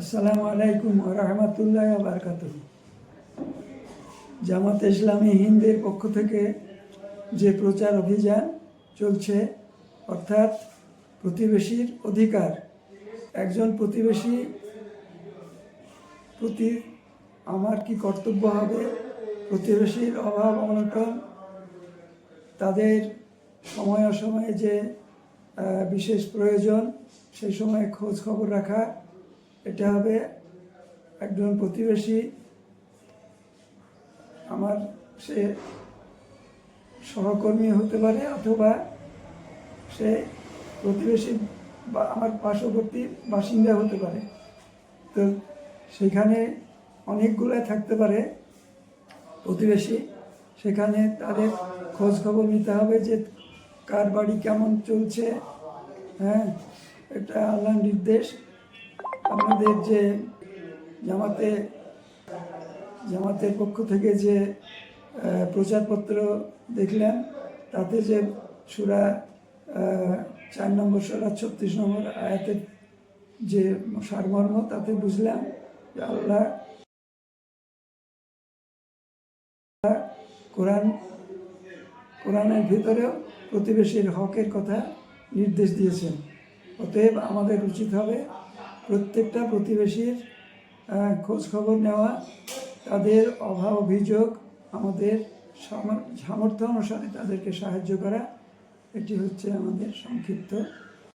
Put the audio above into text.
আসসালামু আলাইকুম রহমতুল্লাহ বারকাত জামাত ইসলামী হিন্দের পক্ষ থেকে যে প্রচার অভিযান চলছে, অর্থাৎ প্রতিবেশীর অধিকার, একজন প্রতিবেশী প্রতি আমার কি কর্তব্য হবে? প্রতিবেশীর অভাব অনটন, তাদের সময় অসময়ে যে বিশেষ প্রয়োজন সেই সময় খোঁজ খবর রাখা এটা হবে একজন প্রতিবেশী আমার সে সহকর্মী হতে পারে অথবা সে প্রতিবেশী বা আমার পার্শ্ববর্তী বাসিন্দা হতে পারে। তো সেখানে অনেকগুলো থাকতে পারে প্রতিবেশী। সেখানে তাদের খোঁজ খবর নিতে হবে যে কার বাড়ি কেমন চলছে হ্যাঁ এটা আল্লাহর নির্দেশ। আমাদের যে জামাতে, জামাতের পক্ষ থেকে যে প্রচারপত্র দেখলাম তাতে যে সুরা চার নম্বর সুরা, ছত্রিশ নম্বর আয়াতের যে সারমর্ম, তাতে বুঝলাম যে আল্লাহ কোরআন, কোরআনের ভিতরেও প্রতিবেশীর হকের কথা নির্দেশ দিয়েছেন। অতএব আমাদের উচিত হবে প্রত্যেকটা প্রতিবেশীর খবর নেওয়া, তাদের অভাব অভিযোগ, আমাদের সামর্থ্য অনুসারে তাদেরকে সাহায্য করা, এটি হচ্ছে আমাদের সংক্ষিপ্ত